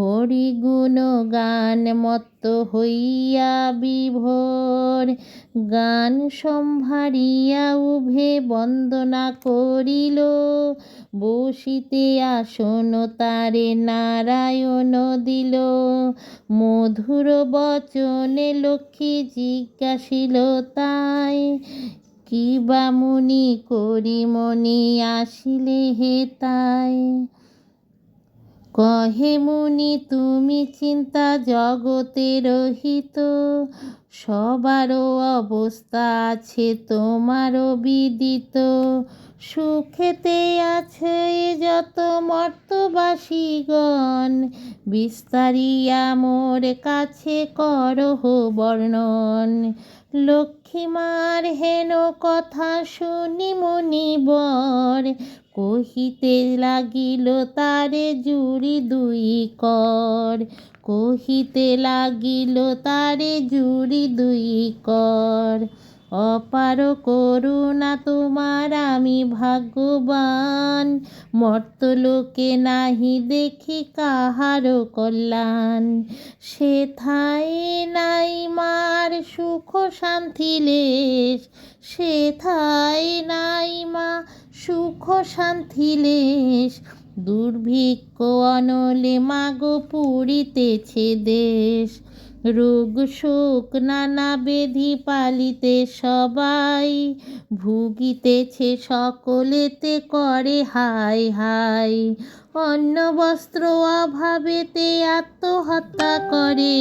হরি গুণ গান মত্ত হইয়া বিভোর। গান সম্ভারিয়া উভে বন্দনা করিল। বসিতে আসন তারে নারায়ণ দিল। মধুর বচনে লক্ষ্মী জিজ্ঞাসিল, তাই কি বা মুনি করি মনি আসিলে হে তাই? কহে মুনি, তুমি চিন্তা জগতে রহিত। সবারও অবস্থা আছে, তোমারও বিদিত। সুখেতে আছে যত মর্তবাসীগণ। বিস্তারিয়া মোর কাছে করহ বর্ণন। লক্ষ্মীমার হেন কথা শুনি মুনিবর কহিতে লাগিল তারে জুড়ি দুই কর। কহিতে লাগিল তারে জুড়ি দুই কর। অপার করুণা তোমার, আমি ভাগ্যবান। মর্তলোকে নাহি দেখি কাহার কল্যাণ। সেথায় নাই মার সুখ শান্তি লেশ। সেথায় নাই মা সুখ শান্তি লেশ। দুর্ভিক্ষ অনলে মাগো পুরিতেছে দেশ। রোগ শোক নানা বেধি পালিতে সবাই ভুগিতেছে সকলেতে করে হাই হাই অন্ন, বস্ত্র অভাবেতে আত্মহত্যা করে।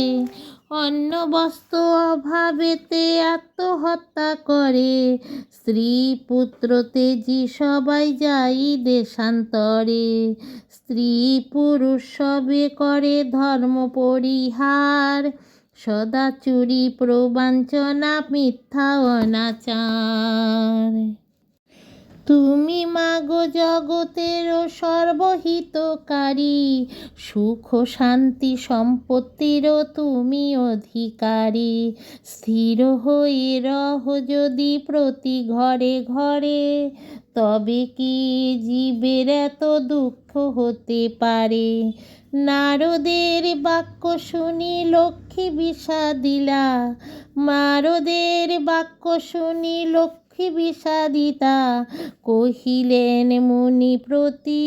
অন্ন বস্ত্র অভাবেতে আত্মহত্যা করে। স্ত্রী, পুত্র, তেজি, সবাই যাই দেশান্তরে। স্ত্রী, পুরুষ, সবে করে ধর্ম পরিহার। সদা চুরি, প্রবাঞ্চনা, মিথ্যা, অনাচার। তুমি মাগো জগতেরও সর্বহিতকারী। সুখ, শান্তি সম্পত্তিরও তুমি অধিকারী। স্থির হয়ে রহ যদি প্রতি ঘরে ঘরে। তবে কি জীবের এত দুঃখ হতে পারে? নারদের বাক্য শুনি লক্ষ্মী বিষাদিলা। মারদের বাক্য শুনি লক্ষ্মী বিষাদিতা কহিলেন মুনি প্রতি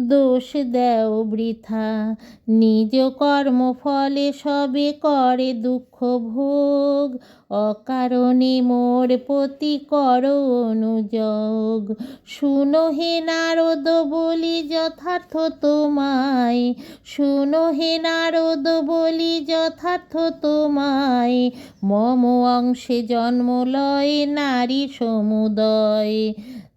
দোষ দেও বৃথা। নিজ কর্ম ফলে সবে করে দুঃখ ভোগ। অকারণে মোর প্রতি কর অনুযোগ। শুনো হে নারদ, বলি যথার্থ তোমায়। শুনো হে নারদ, বলি যথার্থ তোমায়। মম অংশে জন্ম লয় নারী সমুদয়।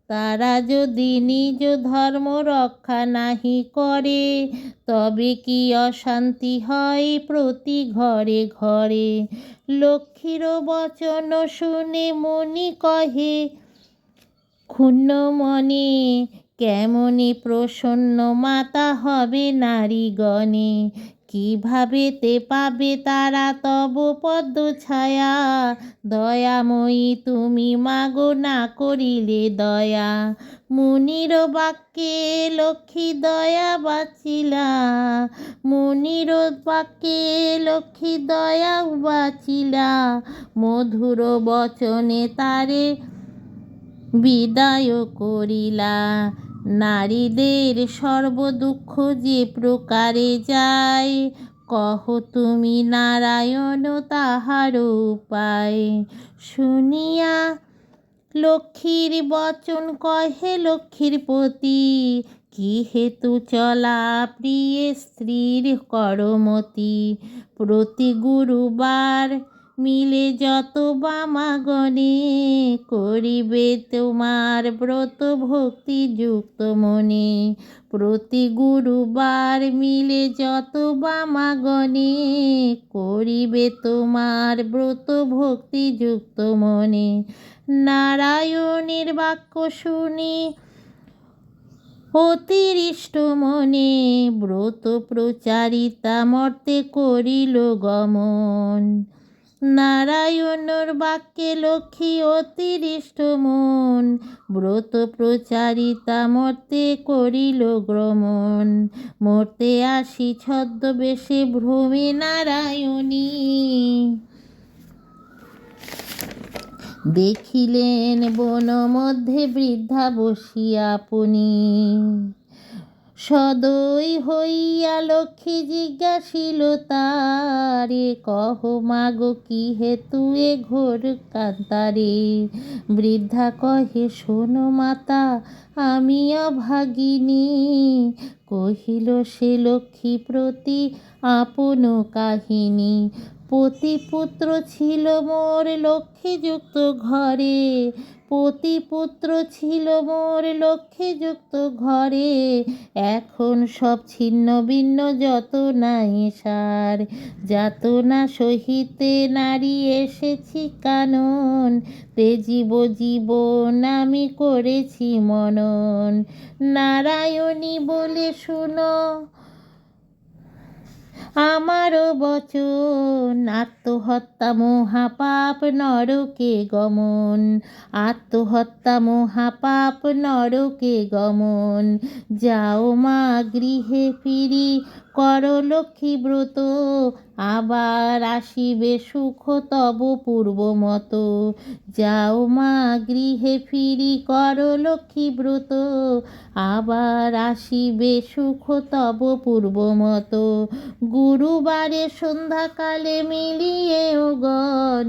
তারা যদি নিজ ধর্ম রক্ষা নাহি করে, তবে কি অশান্তি হয় প্রতি ঘরে ঘরে? লক্ষ্মীর বচন শুনে মনি কহে, ক্ষুণ্ণ মনে, কেমনি প্রসন্ন মাতা হবে নারীগণে? কীভাবে তে পাবে তারা তব পদ্ম ছায়া? দয়াময়ী, তুমি মাগো না করিলে দয়া। মুনির বাক্যে লক্ষ্মী দয়া বাঁচিলা। মুনির বাক্যে লক্ষ্মী দয়া বাঁচিলা। মধুর বচনে তারে বিদায় করিলা। নারীদের সর্বদুঃখ যে প্রকারে যায়, কহ তুমি নারায়ণ তাহার উপায়। শুনিয়া লক্ষ্মীর বচন কহে লক্ষ্মীর পতি, কি হেতু চলা প্রিয় স্ত্রীর করমতি? প্রতি গুরুবার মিলে যত বামাগণে করিবে তোমার ব্রত ভক্তি যুক্ত মনে। প্রতি গুরুবার মিলে যত বামাগণে করিবে তোমার ব্রত ভক্তি যুক্ত মনে। নারায়ণের বাক্য শুনি অতিরিষ্ট মনে ব্রত প্রচারিতা মর্তে করিল গমন। নারায়ণর বাক্যে লক্ষ্মী অতিরিষ্ট মন, ব্রত প্রচারিতা মর্তে করিল গ্রমণ। মর্তে আসি ছদ্মবেশে ভ্রমে নারায়ণী। দেখিলেন বন মধ্যে বৃদ্ধা বসিয়া আপনি। সদয় হইয়া লক্ষ্মী জিজ্ঞাসিল, তারে কহ, মাগো, কি হেতু এ ঘোর কান্তারে? বৃদ্ধা কহে, শোনো মাতা, আমি অভাগিনী। কহিল, সে লক্ষ্মী প্রতি আপন কাহিনী। পতিপুত্র ছিল মোর লক্ষ্মীযুক্ত ঘরে। পতিপুত্র ছিল মোর লক্ষ্মীযুক্ত ঘরে। এখন সব ছিন্ন ভিন্ন, যত নাই সার। যাতনা সহিতে নারী এসেছি কানন। তে জীব জীবন আমি করেছি মনন। নারায়ণী বলে শুনো আমারও বচন আত্মহত্যা মহাপাপ নরকে গমন আত্মহত্যা মহাপাপ নরকে গমন। যাও মা গৃহে ফিরি কর লক্ষ্মী ব্রত, আবার আসিবে সুখ তব পূর্ব মতো যাও মা গৃহে ফিরি কর লক্ষ্মী ব্রত, আবার আসিবে সুখ তব পূর্ব মতো গুরুবারে সন্ধ্যাকালে মিলিয়ে গণ,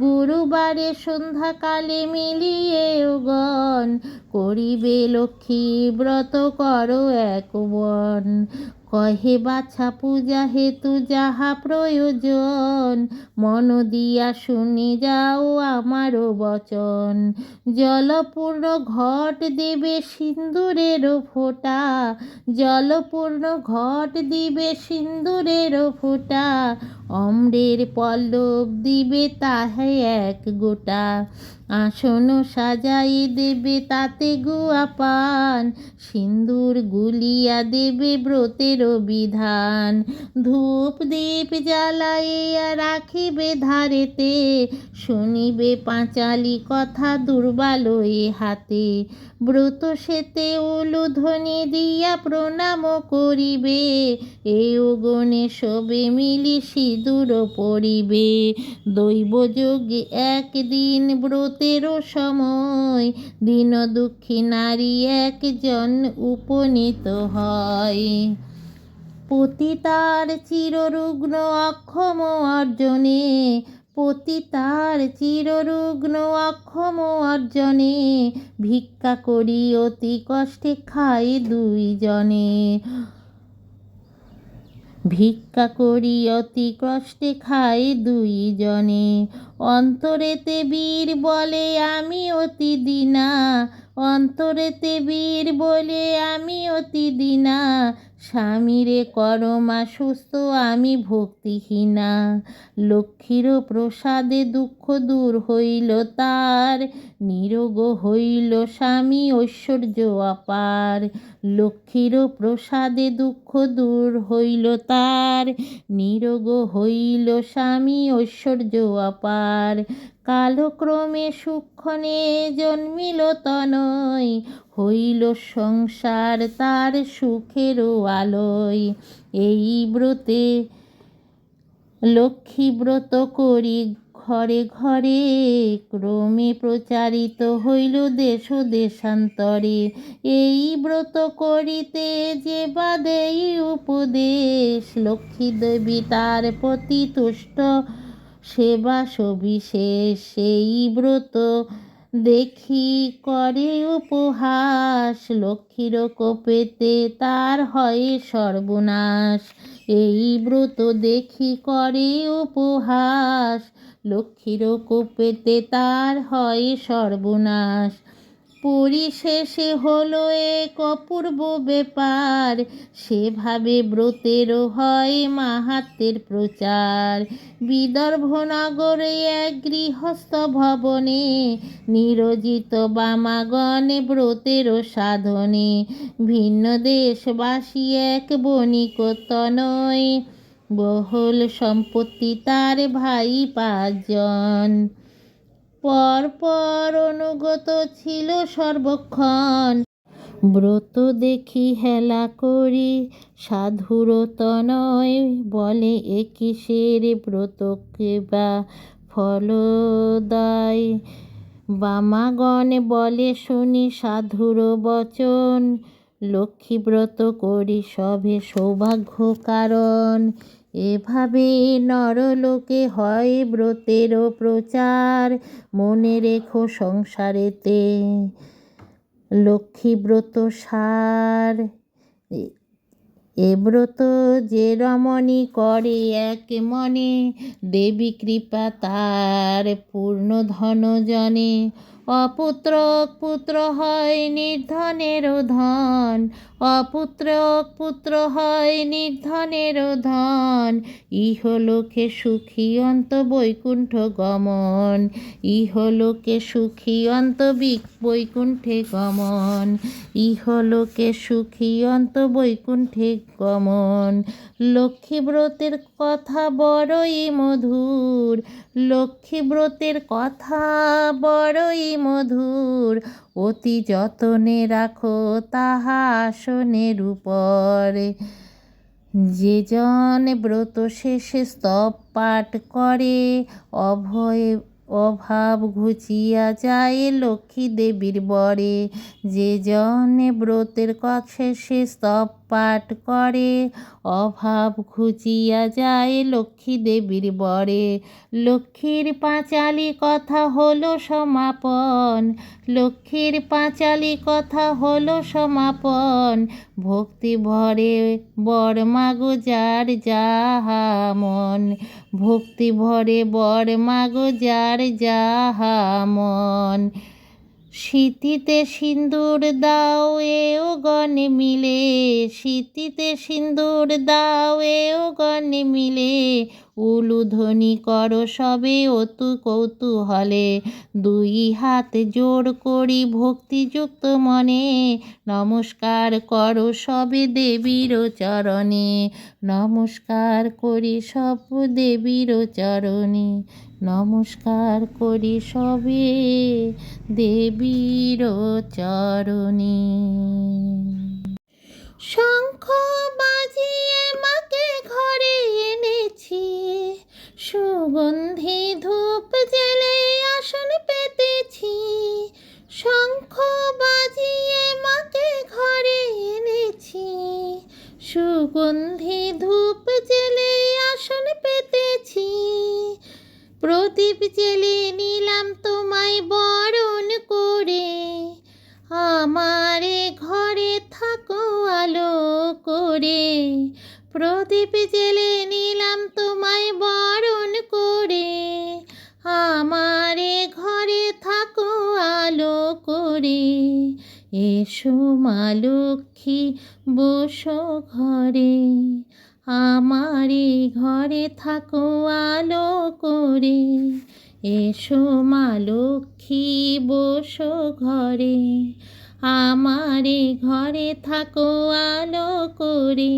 গুরুবারে সন্ধ্যাকালে মিলিয়ে গণ, করিবে লক্ষ্মী ব্রত করো এক বন। কহে, বাছা পূজা হেতু যাহা প্রয়োজন, মন দিয়া শুনি যাও আমারও বচন। জলপূর্ণ ঘট দেবে সিন্দুরেরও ফোঁটা, জলপূর্ণ ঘট দিবে সিন্দুরেরও ফোঁটা অম্রের পল্লব দিবে তাহে এক গোটা। আসন সাজাই দেবে তাতে গুয়া পান। সিন্দুর গুলিয়া দেবে ব্রতের বিধান। ধূপ দীপ জ্বালাইয়া রাখিবে ধারেতে। শুনিবে পাঁচালি কথা দুর্বালয়ে হাতে। ব্রত সেতে উলুধ্বনি দিয়া প্রণাম করিবে। এ গণে সবে মিলি সিঁদুর পড়িবে দৈবযোগে একদিন ব্রতেরও সময়, দিন দুঃখী নারী একজন উপনীত হয়। পতিতার চিররুগ্ন অক্ষম অর্জনে, পতিতার চিররুগ্ন অক্ষম অর্জনে, ভিক্ষা করি অতি কষ্টে খাই দুইজনে। ভিক্ষা করি অতি কষ্টে খাই দুইজনে। অন্তরেতে বীর বলে আমি অতি দিনা। অন্তরেতে বীর বলে আমি অতি দিনা। স্বামীরে করমা সুস্থ, আমি ভক্তিহীনা। লক্ষ্মীর প্রসাদে দুঃখ দূর হইল তার, নিরোগ হইল স্বামী ঐশ্বর্য অপার। লক্ষ্মীর প্রসাদে দুঃখ দূর হইল তার, নিরোগ হইল স্বামী ঐশ্বর্য অপার। কালক্রমে সুক্ষণে জন্মিল তনয় হইল সংসার তার সুখেরও আলোয়। এই ব্রতে লক্ষ্মী ব্রত করি, ঘরে ঘরে ক্রমে প্রচারিত হইল দেশ দেশান্তরে। এই ব্রত করিতে যে বাদেই উপদেশ, লক্ষ্মী দেবী তার প্রতি তুষ্ট সেবা সবিশেষ। সেই ব্রত দেখি করে উপহাস, লক্ষ্মীর কোপেতে তার হয় সর্বনাশ। এই ব্রত দেখি করে উপহাস, লক্ষ্মীর কোপেতে তার হয় সর্বনাশ। পরিশেষে হলো এক অপূর্ব ব্যাপার। সেভাবে ব্রতেরও হয় মাহাত্মের প্রচার। বিদর্ভ নগরে এক গৃহস্থ ভবনে নিরজিত বামাগণে ব্রতেরও সাধনে। ভিন্ন দেশবাসী এক বণিকতনয় বহুল সম্পত্তি তার ভাই পাঁচজন। পর পর অনুগত ছিল সর্বক্ষণ। ব্রত দেখি হেলা করি, সাধুর তনয় বলে, এ কিসের ব্রত বা ফলদায়? বামাগণ বলে, শুনি সাধুর বচন, লক্ষ্মী ব্রত করি সবে সৌভাগ্য কারণ। এভাবে নরলোকে হয় ব্রতেরও প্রচার। মনে রেখো সংসারেতে লক্ষ্মী ব্রত সার। এ- ব্রত যে রমণী করে এক মনে, দেবী কৃপা তার পূর্ণ ধন জনে। অপুত্রক পুত্র হয় নির্ধনেরও ধন অপুত্রক পুত্র হয় নির্ধনেরও ধন। ইহলোকে সুখী অন্ত বৈকুণ্ঠ গমন। ইহলোকে সুখী অন্ত বিক- বৈকুণ্ঠে গমন। ইহলোকে সুখী অন্ত বৈকুণ্ঠে গমন। লক্ষ্মী ব্রতের কথা বড়ই মধুর। লক্ষ্মী ব্রতের কথা বড়ই মধুর। অতি যতনে রাখো তাহা আসনের উপরে। যে জন ব্রত শেষে স্তব পাঠ করে, অভয়ে, অভাব ঘুচিয়া যায় লক্ষ্মী দেবীর বরে। যে জনে ব্রতের শেষে স্তব পাঠ করে। অভাব ঘুচিয়া যায় লক্ষ্মী দেবীর বরে। লক্ষ্মীর পাঁচালি কথা হলো সমাপন। লক্ষ্মীর পাঁচালি কথা হলো সমাপন। ভক্তি ভরে বর মাগো যার যাহা মন। ভক্তি ভরে বর মাগো যার যাহা মন। শীতিতে সিন্দুর দাও এও গণে মিলে, শীতিতে সিন্দুর দাও এও গণে মিলে। উলুধ্বনি করো সবে অতু কৌতূহলে, দুই হাত জোর করি ভক্তিযুক্ত মনে। নমস্কার করো সবে দেবীর চরণে, নমস্কার করি সব দেবীর চরণে। নমস্কার করি সবে দেবীর চরণে। Sure. করে। প্রদীপ জেলে নিলাম তোমায় বরণ করে। আমারে ঘরে থাকো আলো করে। এসো মা লক্ষ্মী, বসো ঘরে। আমারে ঘরে থাকো আলো করে। এসো মা লক্ষ্মী, বসো ঘরে। আমারে ঘরে থাকো, আলো করে।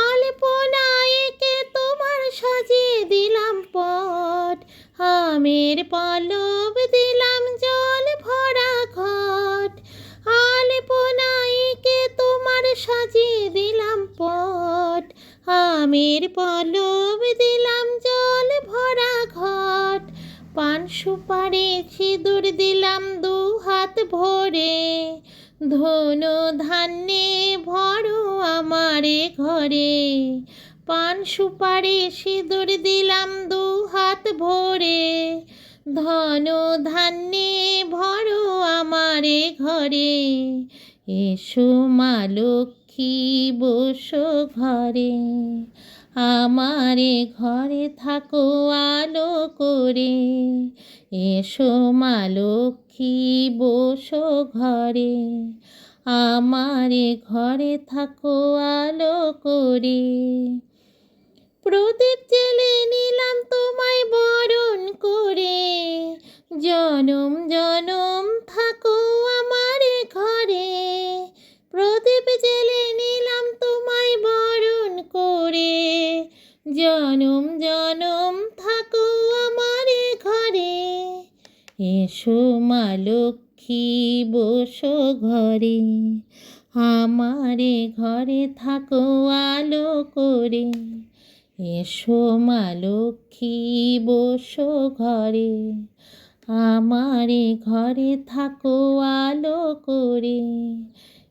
আলপনায়কে তোমার সাজিয়ে দিলাম পট। আমের পল্লব দিলাম জল ভরা ঘট। আলপনায়কে তোমার সাজিয়ে দিলাম পট। আমের পল্লব দিলাম সুপারি সিঁদুর দিলাম দু হাত ভরে। ধন ধান্যে ভরো আমারে ঘরে। পান সুপারি সিঁদুর দিলাম দু হাত ভরে। ধন ধান্যে ভরো আমারে ঘরে। এসো মা লক্ষ্মী, বসো ঘরে। আমারে ঘরে থাকো, আলো করে। এসো মা লক্ষ্মী, বসো ঘরে। আমারে ঘরে থাকো, আলো করে। প্রদীপ জেলে নিলাম তোমায় বরণ করে। জনম জনম, থাকো আমারে ঘরে। প্রদীপ জেলে নিলাম তোমায় বরণ করে। জনম জনম থাকো আমার ঘরে। এসো মা লক্ষ্মী, বসো ঘরে। আমারে ঘরে থাকো আলো করে। এসো মা লক্ষ্মী, বসো ঘরে। আমারে ঘরে থাকো আলো করে।